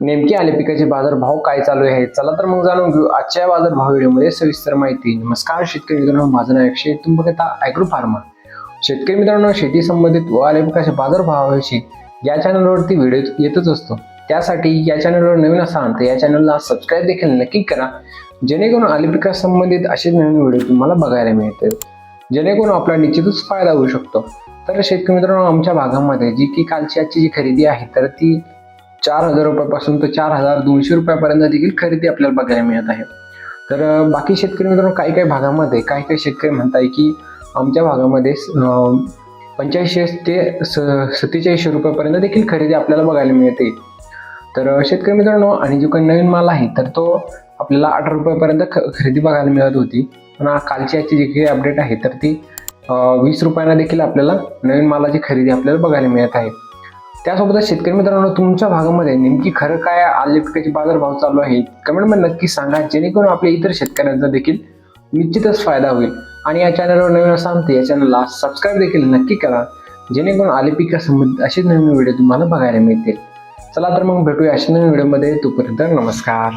नेमके आले पिकाचे बाजार भाव काय चालू आहे? चला तर मग जाणून घेऊ आजच्या बाजार भाव व्हिडिओमध्ये सविस्तर माहिती. नमस्कार शेतकरी मित्रांनो. माझं नाव अक्षय तुम्ही बघता आहात ॲग्रो फार्मा शेतकरी मित्रांनो शेती संबंधित व आले पिकाचे बाजार भावाविषयी या चॅनलवरती व्हिडिओ येतच असतो. त्यासाठी या चॅनलवर नवीन असाल तर या चॅनलला सबस्क्राईब देखील नक्की करा. जेणेकरून आले पिकास संबंधित असेच नवीन व्हिडिओ तुम्हाला बघायला मिळतील. जेणेकरून आपला निश्चितच फायदा होऊ शकतो. तर शेतकरी मित्रांनो आमच्या भागामध्ये जी की कालची आजची जी खरेदी आहे तर ती चार हजार रुपयापासून तर चार हजार दोनशे रुपयापर्यंत देखील खरेदी आपल्याला बघायला मिळत आहे. तर बाकी शेतकरी मित्रांनो काही काही भागामध्ये काही काही शेतकरी म्हणताय की आमच्या भागामध्ये पंच्याऐंशी ते स सत्तेचाळीसशे रुपयापर्यंत देखील खरेदी आपल्याला बघायला मिळते. तर शेतकरी मित्रांनो आणि जो काही नवीन माल आहे तर तो आपल्याला अठरा रुपयापर्यंत ख खरेदी बघायला मिळत होती. पण कालची याची जी काही अपडेट आहे तर ती वीस रुपयांना देखील आपल्याला नवीन मालाची खरेदी आपल्याला बघायला मिळत आहे. त्यासोबतच शेतकरी मित्रांनो तुमच्या भागामध्ये नेमकी खरं काय आले पिकाचे बाजारभाव चालू आहे कमेंटमध्ये नक्की सांगा जेणेकरून आपल्या इतर शेतकऱ्यांचा देखील निश्चितच फायदा होईल. आणि या चॅनलवर नवीन असाल तर या चॅनलला सबस्क्राईब देखील नक्की करा. जेणेकरून आले पिकासंबंधित असेच नवीन व्हिडिओ तुम्हाला बघायला मिळतील. चला तर मग भेटूया अशा नवीन व्हिडिओमध्ये तोपर्यंत नमस्कार.